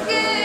artık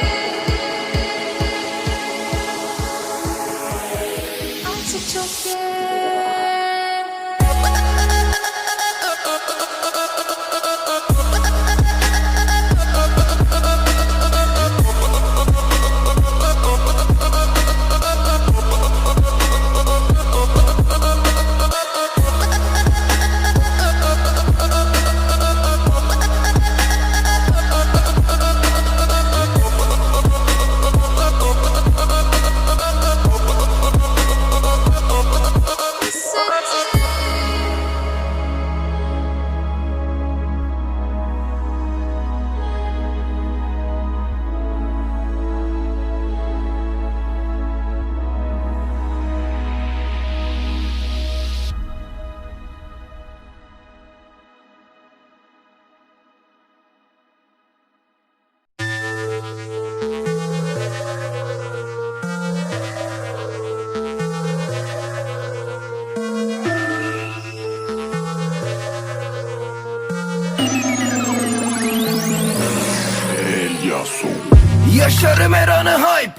Yaşarım her anı hype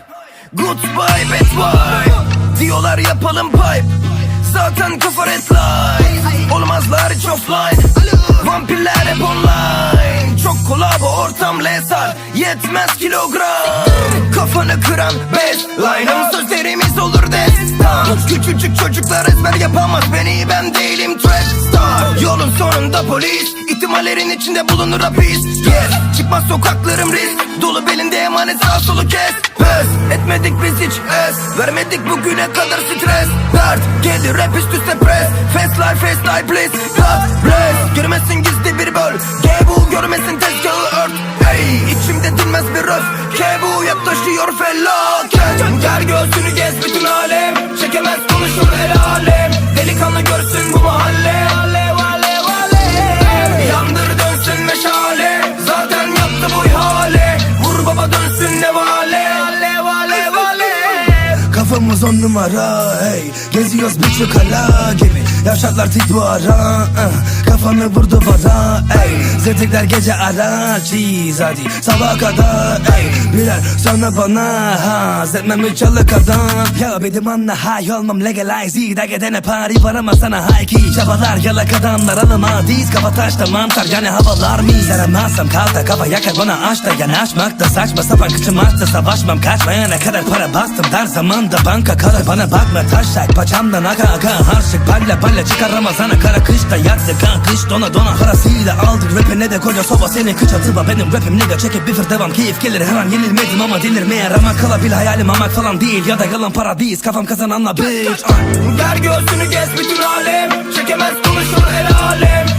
Goodbye bad boy Diyorlar yapalım pipe. Zaten kafa red line. Olmazlar hiç offline. Vampirler hep online. Çok kolabo ortam lesar Yetmez kilogram Kafanı kıran bassline'ım Sözlerimiz olur destan. Küçücük çocuklar ezber yapamaz. Beni Ben değilim trap star. Yolun sonunda polis. İhtimallerin içinde bulunur hapis. Yes. Çıkmaz sokaklarım risk. Dolu belinde emanet sağ solu kes. Pes. Etmedik biz hiç es. Vermedik bugüne kadar stres. Dert. Gelir rap üst üste press Fast life fast life please. God bless. Görmesin gizli bir böl Gebu görmesin tezgahı ört Hey içimde dinmez bir öf Kebu yaklaşıyor felaket. Gel göğsünü gez bütün alem. Çekemez konuşur el alem. Delikanlı görsün bu mahalle Kafamız on numara hey. Geziyoruz birçok hala gibi. Yavşaklar tik duvara uh, Kafanı vurdu duvara ey Zetekler gece arar cheese hadi. Sabaha kadar ey Birer sana bana ha Zetmemi çalı kadar Ya benim anla high olmam legalize. İyi de gidene pari var ama sana high key Çabalar yalak adamlar. Alım adiz Kafa taşta mantar. Yani havalar mı Yaramazsam kalta kafa yakar. Bana aç da Yanaşmak da saçma. Sapan kıçım açsa Savaşmam. Kaçmayana kadar para bastım. Dar zamanda banka kalır bana bakma. Taşak Paçamdan aka aka harçlık Palla palla çıkar Ramazan'a kara kışta Yatsı kan. Kış dona dona Parasıyla aldık. Rapine de koca soba. Senin kıç atıba benim rapim nigga Çekip bir fır devam keyif gelir her an yenilmedim ama delirmeye Ramak kalabil hayalim amak falan değil. Ya da yalan para değil kafam kazananla bitch. Ver göğsünü gez bütün alem. Çekemez konuşur el alem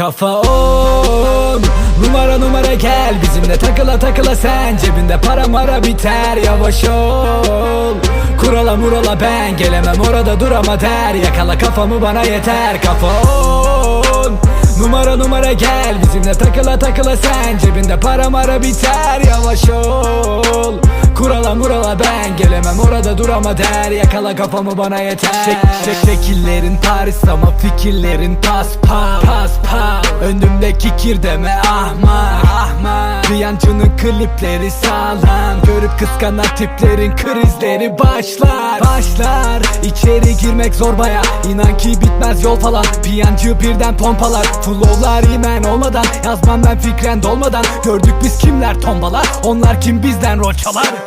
Kafa on. Numara numara gel bizimle takıla takıla sen. Cebinde para mara biter yavaş ol. Kurala murala ben gelemem orada durama der. Yakala kafamı bana yeter kafa on. Numara numara gel bizimle takıla takıla sen. Cebinde para mara biter yavaş ol Kurala murala ben gelemem. Orada durama der. Yakala kafamı bana yeter. Şek, şek, Şekillerin Paris ama fikirlerin pas pas pas pas Önümdeki kir deme ahmak. Ahmak Yancının klipleri sağlam. Görüp kıskanan tiplerin krizleri başlar Başlar. İçeri girmek zor baya İnan ki bitmez yol falan. Piyancı birden pompalar. Flowlar imen olmadan. Yazmam ben fikren dolmadan. Gördük biz kimler tombalar. Onlar kim bizden rol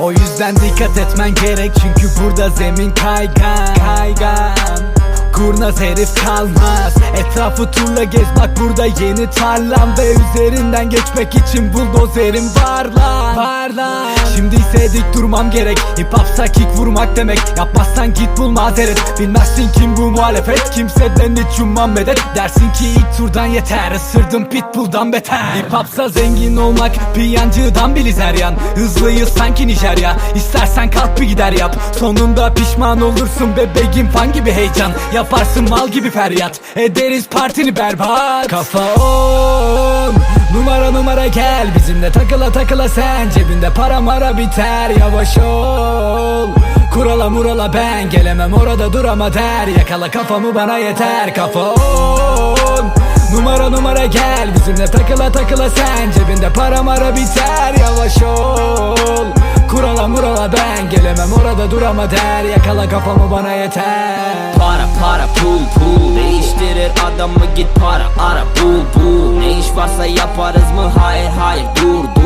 O yüzden dikkat etmen gerek Çünkü burada zemin kaygan Kaygan Kurnaz herif kalmaz. Etrafı turla gez. Bak burada yeni tarlam Ve üzerinden geçmek için buldozerim var lan. Var lan. Şimdi ise dik durmam gerek. Hip hopsa kick vurmak demek. Yapmazsan git bul mazeret. Bilmezsin kim bu muhalefet. Kimseden hiç ummam medet. Dersin ki ilk turdan yeter. Isırdım pitbull'dan beter. Hip hopsa zengin olmak Piyancıdan bili zeryan Hızlıyız sanki Nijerya. İstersen kalk bir gider yap. Sonunda pişman olursun bebeğim fan gibi heyecan Yaparsın mal gibi feryat. Ederiz partini berbat. Kafa on. Numara numara gel. Bizimle takıla takıla sen. Cebinde para mara biter. Yavaş ol. Kurala murala ben. Gelemem orada durama der. Yakala kafamı bana yeter. Kafa on. Numara numara gel. Bizimle takıla takıla sen. Cebinde para mara biter. Yavaş ol Kurala murala ben gelemem. Orada durama der. Yakala kafamı bana yeter. Para para pul pul. Değiştirir adamı git para ara. Bul bul. Ne iş varsa yaparız mı? Hayır hayır. Dur dur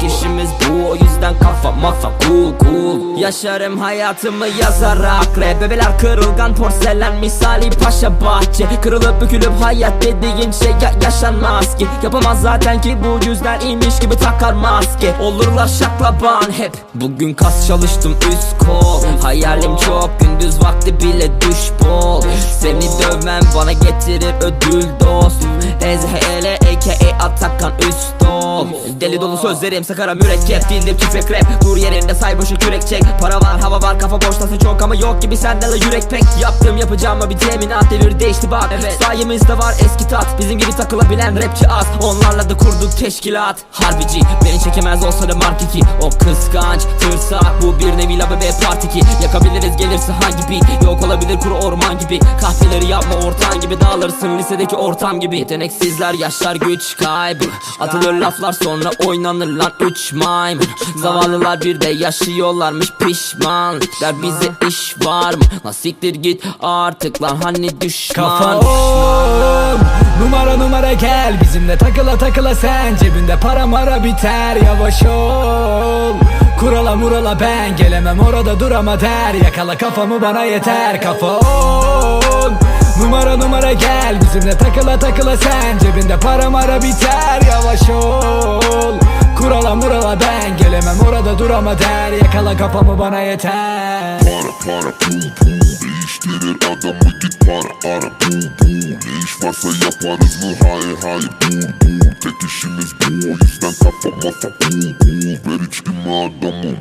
Tek işimiz bu o yüzden kafa mafa cool cool Yaşarım hayatımı yazarak rap Bebeler kırılgan porselen misali paşa bahçe. Kırılıp bükülüp hayat dediğin şey ya yaşanmaz ki. Yapamaz zaten ki bu yüzden iyiymiş gibi takar maske. Olurlar şaklaban hep. Bugün kas çalıştım üst kol. Hayalim çok gündüz vakti bile düş bol. Seni dövmem bana getirir ödül dost. Ezhele aka Atakan üst ol. Deli dolu sözlerim sakara mürekkep. Dildim tüfek rap Dur yerinde say boşu kürek çek. Para var hava var kafa boştasın çok ama yok gibi sende la yürek pek. Yaptığım yapacağıma bir teminat devir değişti bak. Evet. Sayemizde var eski tat. Bizim gibi takılabilen rapçi az Onlarla da kurduk teşkilat. Harbici beni çekemez olsa da mark 2 O kıskanç tırsak. Bu bir nevi la bebe part 2 Yakabiliriz gelirse hangi beat? Yok olabilir kuru orman gibi. Kahveleri yapma ortam gibi. Dağılırsın lisedeki ortam gibi. Yeteneksizler yaşlar güç kaybı. Atılır laflar sonra oynanır lan 3 mime Zavallılar bir de yaşıyorlarmış pişman Der bize iş var mı? Lan siktir git artık lan hani düşman? Kafa on Numara numara gel. Bizimle takıla takıla sen Cebinde para mara biter. Yavaş ol Kurala murala ben. Gelemem orada durama der. Yakala kafamı bana yeter. Kafa on Numara numara gel. Bizimle takıla takıla sen. Cebinde para mara biter. Yavaş ol. Kurala murala ben. Gelemem orada durama der. Yakala kafamı bana yeter. Para para pul pul Değiştirir adamı git para ara Pul pul Ne iş varsa yaparız. Mı hayır hayır Dur dur. Tek işimiz bu. O yüzden kafa mafa pul pul. Ver içkimi adamım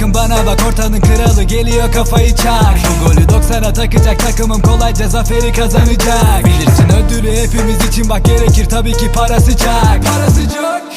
Bırakın bana bak ortanın kralı geliyor kafayı çak Bu golü 90'a takacak takımım kolayca zaferi kazanacak. Bilirsin ödülü hepimiz için bak gerekir tabii ki parası çak Parası çok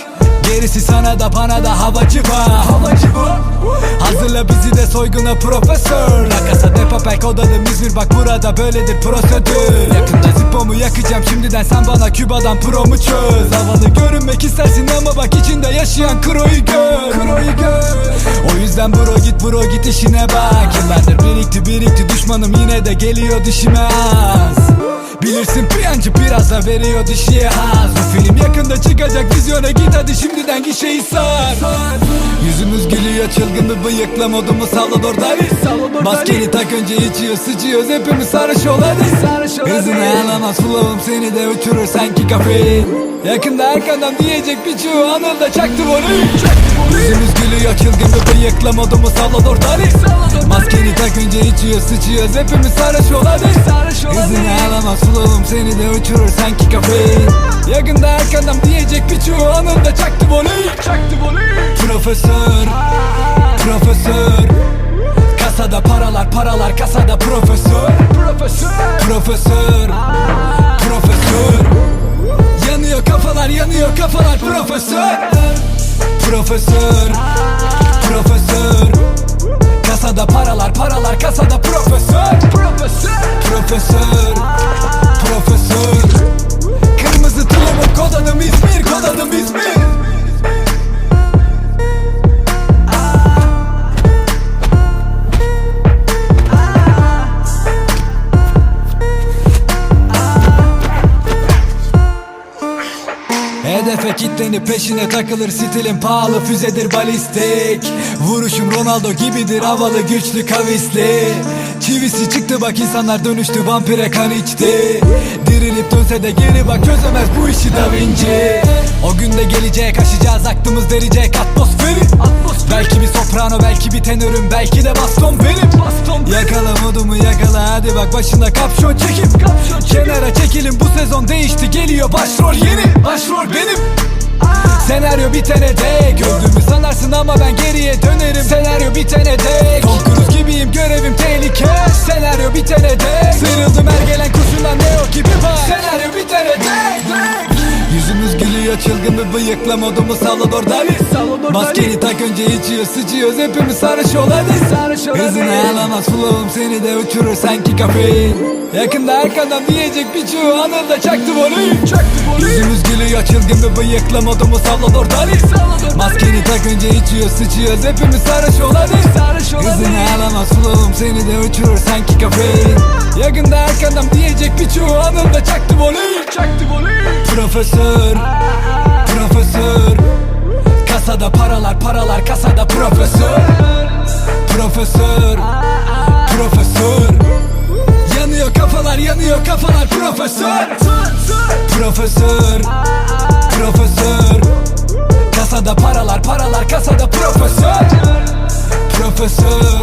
Gerisi sana da bana da havacı var. Havacı bu Hazırla bizi de soyguna profesör. La Casa de Papel kod adım İzmir bak burada böyledir prosedür. Yakında zippomu yakacağım şimdiden sen bana Küba'dan promu çöz. Havalı görünmek istersin ama bak içinde yaşayan kroyu gör. Kroyu gör. O yüzden bro git bro git işine bak. Yıllardır birikti birikti düşmanım yine de geliyor dişime az Bilirsin piyancı biraz da veriyor dişiye haz. Bu film yakında çıkacak vizyona git hadi şimdiden gişeyi sar. Yüzümüz gülüyor çılgın bir bıyıkla modumu Salvador Dali. Maskeni tak önce içiyor sıçıyoruz hepimiz sarhoş ol hadi Hızını alamaz flow'um seni de uçurur sanki kafein Yakında arkadan diyecek bir çoğu anında çaktım onu Yüzümüz gülüyor çılgın bir bıyıkla modumu Salvador Dali. Maskeni tak önce içiyor sıçıyoruz hepimiz sarhoş ol hadi Hızını alamaz flow'um seni de uçurur sanki kafein Yakında arkandan diyecek bir çoğu anında çaktım onu Çaktım onu Profesör Profesör. Kasada paralar paralar kasada profesör. Profesör. Profesör. Profesör. Yanıyor kafalar yanıyor kafalar profesör. Profesör. Profesör Kasada paralar paralar kasada profesör. Profesör. Profesör. Profesör. Kırmızı tulumum peşine takılır stilin pahalı füzedir balistik. Vuruşum Ronaldo gibidir havalı güçlü kavisli. Çivisi çıktı bak insanlar dönüştü vampire kan içti. Dirilip dönse de geri bak çözemez bu işi Da Vinci. O günde gelecek aşacağız aklımız verecek atmosferi Belki bir soprano belki bir tenörüm belki de baston benim Yakala modumu yakala hadi bak başında kapşon çekip Kenara çekilin bu sezon değişti geliyor başrol yeni. Başrol benim Senaryo bitene dek. Öldüğümü sanarsın ama ben geriye dönerim. Senaryo bitene dek. Tom Cruise gibiyim görevim tehlike. Senaryo bitene dek. Sıyrıldım Gülüyor çılgın bir bıyıkla modumu Salvador Dali. Maskeni tak önce içiyor sıçıyoruz hepimiz sarhoş ol hadi. Hızını alamaz flow'um seni de uçurur sanki kafein. Yakında arkadan diyecek bir çoğu anında çaktım onu Yüzümüz gülüyor çılgın bir bıyıkla modumu Salvador Dali. Maskeni tak önce içiyor sıçıyoruz hepimiz sarhoş ol hadi. Hızını alamaz flow'um seni de uçurur sanki kafein. Yakında arkadan diyecek bir çoğu anında çaktım onu Çaktım onu Profesör Profesör. Kasada paralar paralar kasada profesör. Profesör. Profesör. Yanıyor kafalar yanıyor kafalar profesör. Profesör. Profesör. Kasada paralar paralar kasada profesör. Profesör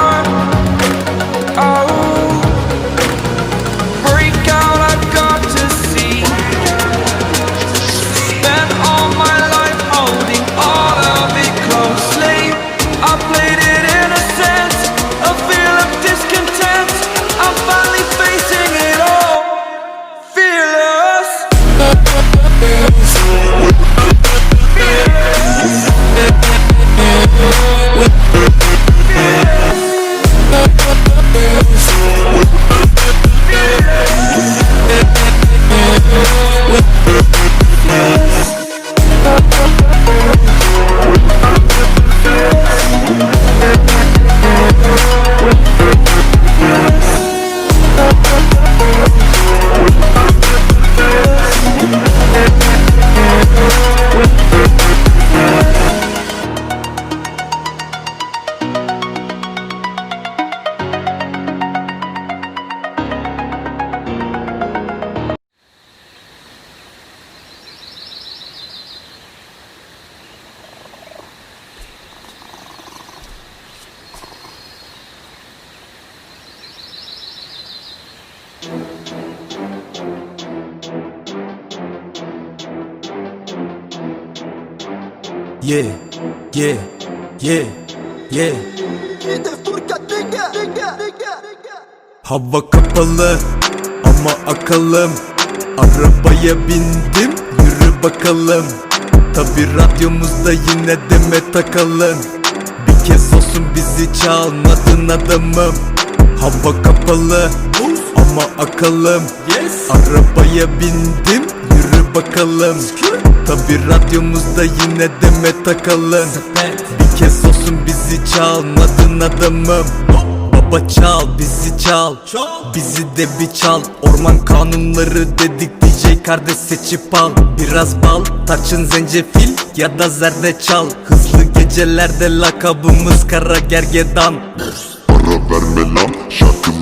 Yeah, yeah, yeah, yeah Hava kapalı ama akalım. Arabaya bindim yürü bakalım. Tabi radyomuzda yine deme takalım. Bir kez olsun bizi çalmadın adamım. Hava kapalı ama akalım. Arabaya bindim yürü bakalım Tabi radyomuzda yine deme takalım Bir kez olsun bizi çalmadın adamım. Baba çal bizi çal. Bizi de bir çal. Orman kanunları dedik DJ kardeş seçip al. Biraz bal tarçın zencefil ya da zerdeçal. Hızlı gecelerde lakabımız kara gergedan. Para verme lan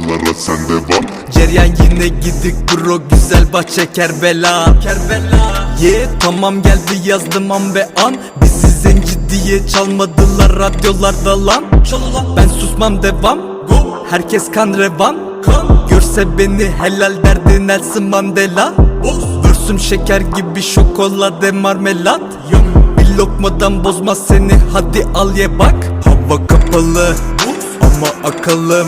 şarkılara sen devam Ceryan yine gidik bro güzel bahçe Kerbela. Kerbela. Yeah tamam geldi yazdım an ve an. Bizi zenci diye çalmadılar radyolarda lan. Ben susmam devam. Herkes kan revan. Görse beni helal derdi Nelson Mandela. Vürsüm şeker gibi şokolade marmelat. Bir lokmadan bozmaz seni hadi al ye bak. Hava kapalı ama akalım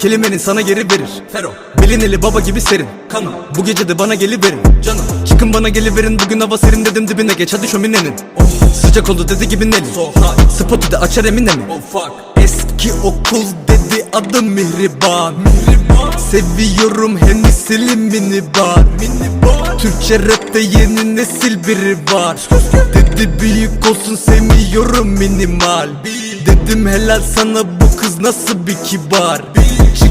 Kelimenin sana geri verir. Fero Belineli baba gibi serin. Kanım Bu gece de bana geliverin. Canım Çıkın bana geliverin. Bugün hava serin dedim dibine. Geç hadi şöminenin. Sıcak oldu dedi gibi Nelly. Spotu da açar emine mi Eski okul dedi adım Mihriban. Seviyorum Hennessy'li minibar. Türkçe rapte yeni nesil biri var. Dedi büyük olsun sevmiyorum minimal. Dedim helal sana bu kız nasıl bir kibar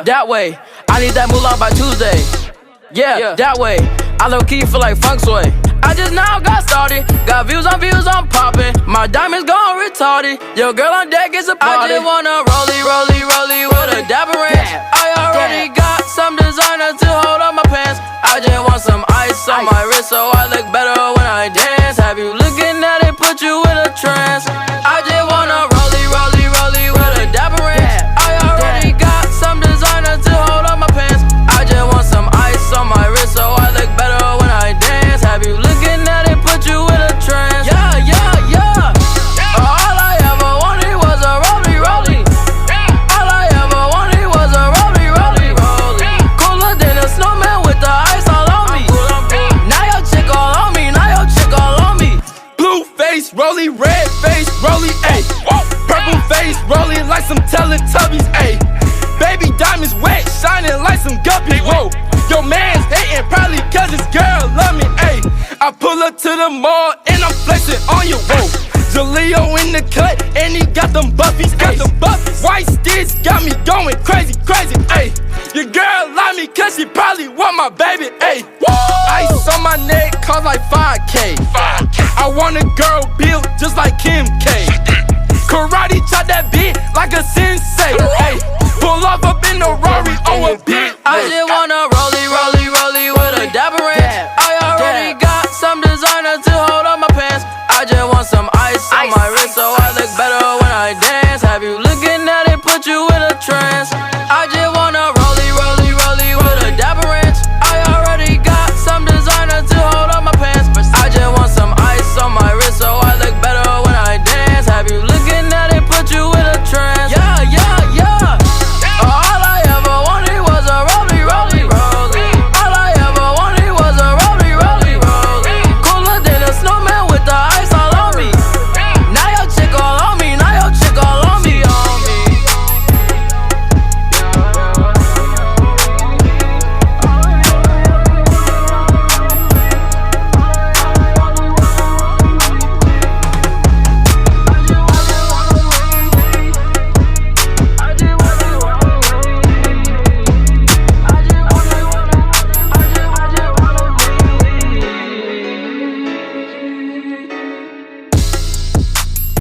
Yeah, that way. I need that moolah by Tuesday. Yeah, yeah, that way. I low key feel like funk sway. I just now got started. Got views on views, I'm popping. My diamonds gone retarded. Your girl on deck is a party. I just wanna rollie, rollie, whoa. Your man's hating probably cause his girl love me, ayy. I pull up to the mall and I'm flexing on you, whoa. Jaleo in the cut and he got them buffies, got them buffies. White sticks got me going crazy, crazy, ayy. Your girl like me cause she probably want my baby, ayy. Ice on my neck cost like 5K. I want a girl built just like Kim K. Karate chop that beat like a sensei, ayy. Pull off up in the Rari on a big, I just wanna rollie, rollie, rollie with a dapper ranch. I already got some designer to hold on my pants. I just want some